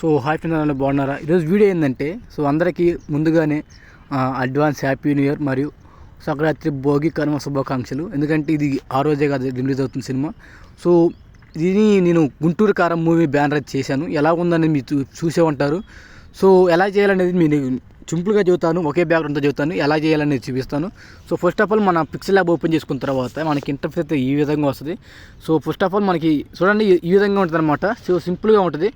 So hi friends అందరూ బాగున్నారా? ఈరోజు వీడియో ఏంటంటే సో అందరికీ ముందుగానే అడ్వాన్స్ హ్యాపీ న్యూ ఇయర్ మరియు సంక్రాంతి భోగి కర్మ శుభాకాంక్షలు. ఎందుకంటే ఇది ఆ రోజే కాదు రిలీజ్ అవుతుంది సినిమా. సో దీని నేను గుంటూరు కారం మూవీ బ్యానర్ చేశాను. ఎలా ఉందని మీరు చూ- చూసే ఉంటారు. సో ఎలా చేయాలనేది మీరు సింపుల్గా చెబుతాను ఒకే బ్యాక్గ్రౌండ్తో చెబుతాను ఎలా చేయాలనేది చూపిస్తాను. సో ఫస్ట్ ఆఫ్ ఆల్ మన పిక్సెల్ ల్యాబ్ ఓపెన్ చేసుకున్న తర్వాత మనకి ఇంటర్ఫేస్ అయితే ఈ విధంగా వస్తుంది. సో ఫస్ట్ ఆఫ్ ఆల్ మనకి చూడండి ఈ- విధంగా ఉంటుంది అనమాట సో సింపుల్గా ఉంటుంది.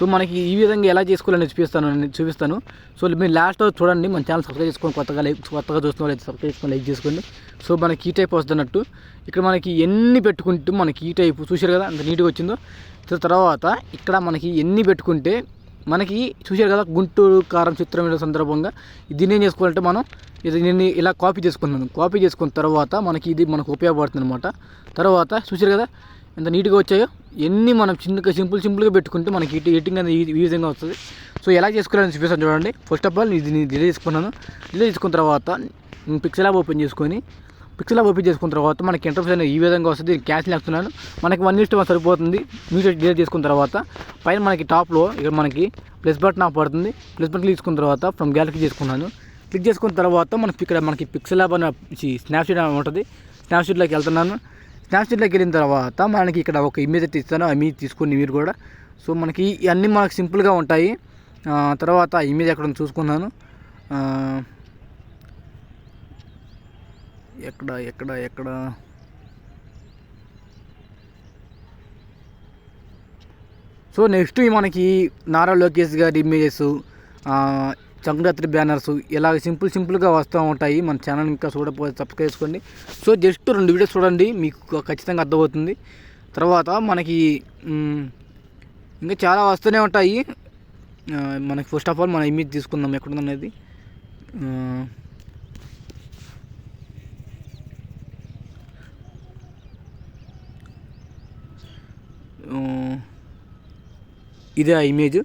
సో మనకి ఈ విధంగా ఎలా చేసుకోవాలని చూపిస్తాను చూపిస్తాను. సో మీరు లాస్ట్ చూడండి మన ఛానల్ సబ్స్క్రైబ్ చేసుకొని కొత్తగా లైక్ కొత్తగా చూస్తున్న వాళ్ళు సబ్స్క్రైబ్ చేసుకొని లైక్ చేసుకోండి. సో మనకి ఈ టైప్ వస్తుంది అన్నట్టు. ఇక్కడ మనకి ఎన్ని పెట్టుకుంటూ మనకి ఈ టైప్ చూశారు కదా అంత నీట్గా వచ్చిందో. సో తర్వాత ఇక్కడ మనకి ఎన్ని పెట్టుకుంటే మనకి చూశారు కదా గుంటూరు కారం చిత్రం సందర్భంగా. దీన్ని ఏం చేసుకోవాలంటే మనం ఇది నేను ఇలా కాపీ చేసుకున్నాను కాపీ చేసుకున్న తర్వాత మనకి ఇది మనకు ఉపయోగపడుతుంది అనమాట తర్వాత చూశారు కదా ఎంత నీట్గా వచ్చాయో ఎన్ని మనం చిన్నగా సింపుల్ సింపుల్గా పెట్టుకుంటే మనకి ఇటు ఎడిటింగ్ అనేది ఈ- ఈ విధంగా వస్తుంది. సో ఎలా చేసుకోవాలని చూపిస్తాను చూడండి. ఫస్ట్ ఆఫ్ ఆల్ ఇది నేను డిలే చేసుకున్నాను. డిలే చేసుకున్న తర్వాత పిక్సెల్ యాప్ ఓపెన్ చేసుకొని పిక్సెల్ ఓపెన్ చేసుకున్న తర్వాత మనకి ఇంటర్ఫేస్ అనేది ఈ విధంగా వస్తుంది క్యాన్సిల్ చేస్తున్నాను. మనకి వన్ ఇస్ట్ వన్ సరిపోతుంది. మ్యూజిక్ డిలీట్ చేసుకున్న తర్వాత పైన మనకి టాప్లో ఇక్కడ మనకి ప్లస్ బటన్ ఆఫ్ పడుతుంది. ప్లస్ బటన్ క్లిక్ చేసుకున్న తర్వాత ఫ్రమ్ గ్యాలరీ చేసుకున్నాను. క్లిక్ చేసుకున్న తర్వాత మనకి ఇక్కడ మనకి పిక్సెల్ యాప్ అని స్నాప్షీట్ అని ఉంటుంది. స్నాప్షీట్లోకి వెళ్తున్నాను. స్నాప్షీట్లోకి వెళ్ళిన తర్వాత మనకి ఇక్కడ ఒక ఇమేజ్ అయితే ఇస్తాను. ఆ ఇమేజ్ తీసుకుని మీరు కూడా. సో మనకి ఇవన్నీ మనకు సింపుల్గా ఉంటాయి. తర్వాత ఆ ఇమేజ్ ఎక్కడ చూసుకున్నాను. ఎక్కడ ఎక్కడ ఎక్కడ? సో నెక్స్ట్ మనకి నారా లోకేష్ గారి ఇమేజెస్ సంక్రాంతి బ్యానర్స్ ఇలా సింపుల్ సింపుల్గా వస్తూ ఉంటాయి. మన ఛానల్ ఇంకా చూడకపోతే సబ్స్క్రైబ్ చేసుకోండి. సో జస్ట్ రెండు వీడియోస్ చూడండి మీకు ఖచ్చితంగా అర్థమవుతుంది. తర్వాత మనకి ఇంకా చాలా వస్తూనే ఉంటాయి. మనకి ఫస్ట్ ఆఫ్ ఆల్ మన ఇమేజ్ తీసుకుందాం ఎక్కడుందనేది. ఇదే ఆ ఇమేజ్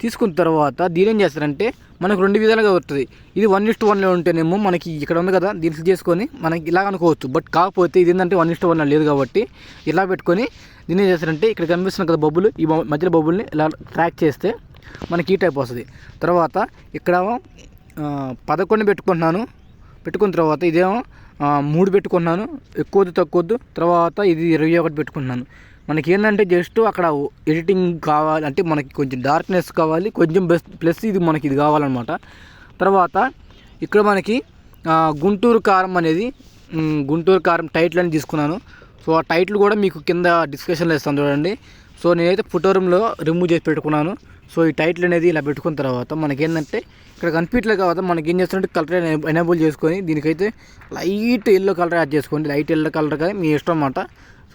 తీసుకున్న తర్వాత దీని ఏం చేస్తారంటే మనకు రెండు విధాలుగా వస్తుంది. ఇది వన్ ఇస్ట్ వన్లో ఉంటేనేమో మనకి ఇక్కడ ఉంది కదా దీన్ని చేసుకొని మనకి ఇలా అనుకోవచ్చు. బట్ కాకపోతే ఇది ఏంటంటే వన్ ఇస్ట్ వన్ లేదు కాబట్టి ఇలా పెట్టుకొని దీన్ని ఏం చేస్తారంటే ఇక్కడ కనిపిస్తున్న కదా బొబ్బులు ఈ మధ్యలో బొబ్బుల్ని ఇలా ట్రాక్ చేస్తే మనకి ఈ టైప్ వస్తుంది. తర్వాత ఇక్కడ పదకొండు పెట్టుకుంటున్నాను. పెట్టుకున్న తర్వాత ఇదేమో మూడు పెట్టుకున్నాను ఎక్కువద్దు తక్కువద్దు తర్వాత ఇది ఇరవై ఒకటి పెట్టుకున్నాను మనకి ఏంటంటే జస్ట్ అక్కడ ఎడిటింగ్ కావాలి అంటే మనకి కొంచెం డార్క్నెస్ కావాలి కొంచెం బెస్ట్ ప్లస్ ఇది మనకి ఇది కావాలన్నమాట. తర్వాత ఇక్కడ మనకి గుంటూరు కారం అనేది గుంటూరు కారం టైటిల్ అని తీసుకున్నాను. సో ఆ టైటిల్ కూడా మీకు కింద డిస్కషన్లో ఇస్తాను చూడండి. సో నేనైతే ఫోటో రూమ్లో రిమూవ్ చేసి పెట్టుకున్నాను. సో ఈ టైటిల్ అనేది ఇలా పెట్టుకున్న తర్వాత మనకి ఏంటంటే ఇక్కడ కనిపించలేదు కాబట్టి మనకి ఏం చేస్తుంటే కలర్ ఎనేబుల్ చేసుకొని దీనికైతే లైట్ ఎల్లో కలర్ యాడ్ చేసుకోండి. లైట్ ఎల్లో కలర్ కానీ మీ ఇష్టం అన్నమాట.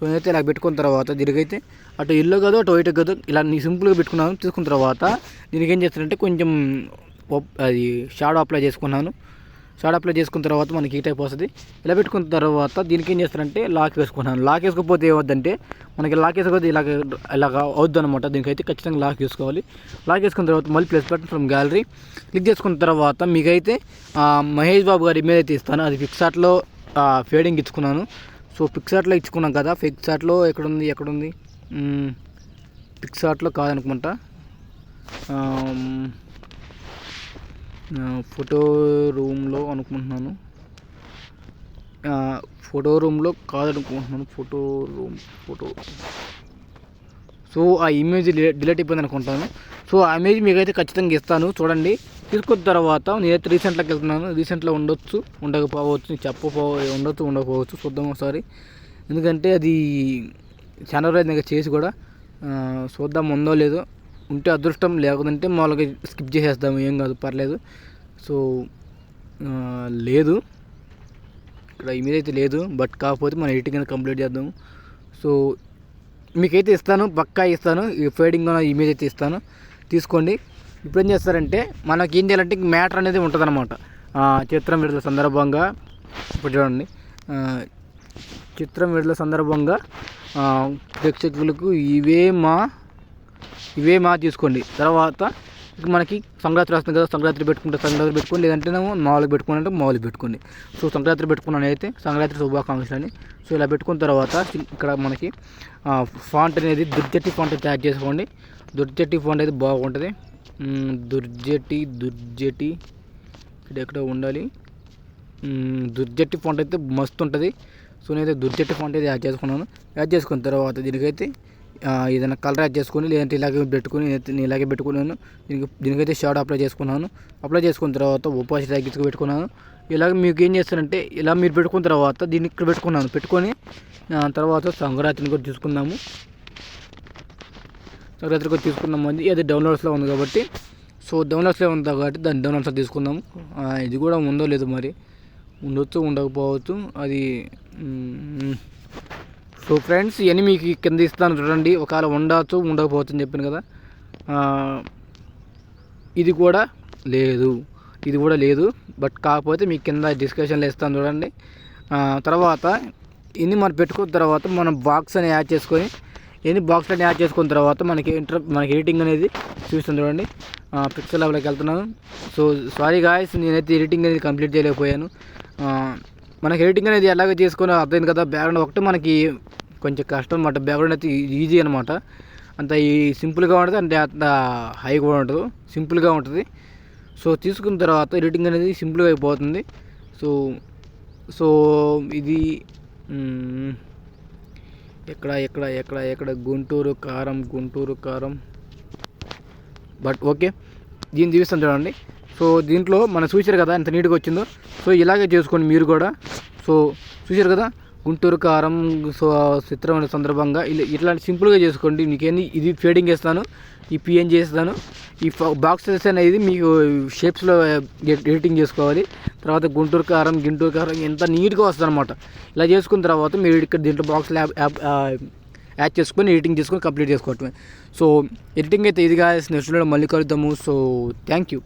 సో నేనైతే ఇలా పెట్టుకున్న తర్వాత దీనికైతే అటు ఎల్లో కాదు అటు వైట్ కాదు ఇలా నీ సింపుల్గా పెట్టుకున్నాను తీసుకున్న తర్వాత దీనికి ఏం చేస్తానంటే కొంచెం అది షాడో అప్లై చేసుకున్నాను. షాడో అప్లై చేసుకున్న తర్వాత మనకి ఈ టైప్ వస్తుంది. ఇలా పెట్టుకున్న తర్వాత దీనికి ఏం చేస్తారంటే లాక్ వేసుకున్నాను. లాక్ వేసుకోకపోతే ఏమవుద్దంటే మనకి లాక్ వేసుకోకపోతే ఇలాగ ఇలాగ అవుద్ది అనమాట దీనికైతే ఖచ్చితంగా లాక్ వేసుకోవాలి. లాక్ వేసుకున్న తర్వాత మళ్ళీ plus button from gallery click చేసుకున్న తర్వాత మీకైతే మహేష్ బాబు గారి ఇమేజ్ అయితే ఇస్తాను. అది పిక్సార్ట్లో ఫేడింగ్ ఇచ్చుకున్నాను. సో పిక్సార్ట్లో ఇచ్చుకున్నాం కదా పిక్సార్ట్లో ఎక్కడుంది ఎక్కడుంది? పిక్సార్ట్లో కాదనుకుంటా. ఫోటో రూమ్లో అనుకుంటున్నాను. ఫోటో రూమ్లో కాదనుకుంటున్నాను ఫోటో రూమ్ ఫోటో సో ఆ ఇమేజ్ డిలీట్ అయిపోయింది అనుకుంటాను. సో ఆ ఇమేజ్ మీకైతే ఖచ్చితంగా ఇస్తాను. చూడండి. తీసుకున్న తర్వాత నేనైతే రీసెంట్లోకి వెళ్తున్నాను. రీసెంట్లో ఉండొచ్చు ఉండకపోవచ్చు చెప్పపో ఉండొచ్చు ఉండకపోవచ్చు. చూద్దాం ఒకసారి. ఎందుకంటే అది చాలా రోజులు ఇంకా చేసి కూడా చూద్దాం ఉందో లేదో. ఉంటే అదృష్టం లేకుంటే మామూలుగా స్కిప్ చేసేస్తాము ఏం కాదు పర్లేదు. సో లేదు. ఇక్కడ ఇమేజ్ అయితే లేదు. బట్ కాకపోతే మనం ఎడిటింగ్ అనేది కంప్లీట్ చేద్దాము సో మీకైతే ఇస్తాను పక్కా ఇస్తాను. ఈ ఫేడింగ్ ఇమేజ్ అయితే ఇస్తాను. తీసుకోండి. ఇప్పుడు ఏం చేస్తారంటే మనకి ఏం చేయాలంటే మ్యాటర్ అనేది ఉంటుందన్నమాట. చిత్రం విడుదల సందర్భంగా ఇప్పుడు చూడండి. చిత్రం విడుదల సందర్భంగా ప్రేక్షకులకు ఇవే మా ఇవే మా తీసుకోండి. తర్వాత మనకి సంక్రాంతి వస్తుంది కదా సంక్రాంతి పెట్టుకుంటే సంక్రాంతి పెట్టుకోండి లేదంటే మామూలుగా పెట్టుకుని అంటే మామూలుగా పెట్టుకోండి. సో సంక్రాంతి పెట్టుకున్నాను అయితే సంక్రాంతి శుభాకాంక్షలు అని. సో ఇలా పెట్టుకున్న తర్వాత ఇక్కడ మనకి ఫాంట్ అనేది దుర్జట్టి ఫాంట్ తయారు చేసుకోండి. దుర్జట్టి ఫాంట్ అయితే బాగుంటుంది. దుర్జటి దుర్జటి ఇక్కడ ఎక్కడ ఉండాలి. దుర్జట్టి ఫాంట్ అయితే మస్తు ఉంటుంది. సో నేనైతే దుర్జట్టి ఫాంట్ అయితే యాడ్ చేసుకున్నాను. యాడ్ చేసుకున్న తర్వాత దీనికైతే ఏదైనా కలర్ యాడ్ చేసుకొని లేదంటే ఇలాగే పెట్టుకుని నేను ఇలాగే పెట్టుకున్నాను. దీనికి దీనికైతే షార్ట్ అప్లై చేసుకున్నాను. అప్లై చేసుకున్న తర్వాత ఉపాసి తగ్గించుకు పెట్టుకున్నాను. ఇలాగ మీకు ఏం చేస్తారంటే ఇలా మీరు పెట్టుకున్న తర్వాత దీన్ని ఇక్కడ పెట్టుకున్నాను. పెట్టుకొని తర్వాత సంక్రాంతిని కూడా చూసుకుందాము. సంక్రాంతి కూడా తీసుకుందాము అది అది డౌన్లోడ్స్లో ఉంది కాబట్టి సో డౌన్లోడ్స్లో ఉంది కాబట్టి దాన్ని డౌన్లోడ్స్లో తీసుకుందాము. ఇది కూడా ఉందో లేదో మరి ఉండొచ్చు ఉండకపోవచ్చు అది సో ఫ్రెండ్స్ ఇవన్నీ మీకు కింద ఇస్తాను చూడండి. ఒకవేళ ఉండవచ్చు ఉండకపోవచ్చు అని చెప్పాను కదా. ఇది కూడా లేదు. ఇది కూడా లేదు. బట్ కాకపోతే మీకు కింద డిస్కషన్లో ఇస్తాను చూడండి. తర్వాత ఇన్ని మనం పెట్టుకున్న తర్వాత మనం బాక్స్ అని యాడ్ చేసుకొని ఎన్ని బాక్స్ అని యాడ్ చేసుకున్న తర్వాత మనకి ఇంటర్ మనకి ఎడిటింగ్ అనేది చూస్తుంది చూడండి. పిక్చర్ లెవెల్కి వెళ్తున్నాను. సో సారీ గాయస్ నేనైతే ఎడిటింగ్ అనేది కంప్లీట్ చేయలేకపోయాను. మనకి ఎడిటింగ్ అనేది ఎలాగ చేసుకొని అర్థమైంది కదా బ్యాక్గ్రౌండ్ ఒకటి మనకి కొంచెం కష్టం అనమాట బ్యాక్గ్రౌండ్ అయితే ఈజీ అనమాట అంత ఈ సింపుల్గా ఉంటుంది అంటే అంత హై కూడా ఉండదు సింపుల్గా ఉంటుంది. సో తీసుకున్న తర్వాత ఎడిటింగ్ అనేది సింపుల్గా అయిపోతుంది. సో సో ఇది ఎక్కడ ఎక్కడ ఎక్కడ ఎక్కడ? గుంటూరు కారం గుంటూరు కారం. బట్ ఓకే దీన్ని చూపిస్తాను చూడండి. సో దీంట్లో మనం చూసారు కదా ఎంత నీట్గా వచ్చిందో. సో ఇలాగే చేసుకోండి మీరు కూడా. సో చూసారు కదా? గుంటూరు కారం సో చిత్రమైన సందర్భంగా ఇలా ఇట్లాంటి సింపుల్గా చేసుకోండి. మీకేంది ఇది ఫేడింగ్ వేస్తాను ఈ పిఎన్ చేస్తాను. ఈ బాక్సెస్ అనేది మీకు షేప్స్లో ఎడిటింగ్ చేసుకోవాలి. తర్వాత గుంటూరు కారం గింటూరు కారం ఎంత నీట్గా వస్తుంది అనమాట ఇలా చేసుకున్న తర్వాత మీరు ఇక్కడ దీంట్లో బాక్స్లో యాప్ యాప్ యాడ్ చేసుకొని ఎడిటింగ్ చేసుకొని కంప్లీట్ చేసుకోవటమే. సో ఎడిటింగ్ అయితే ఇది కాదు నెక్స్ట్ మళ్ళీ కలుద్దాము. So thank you.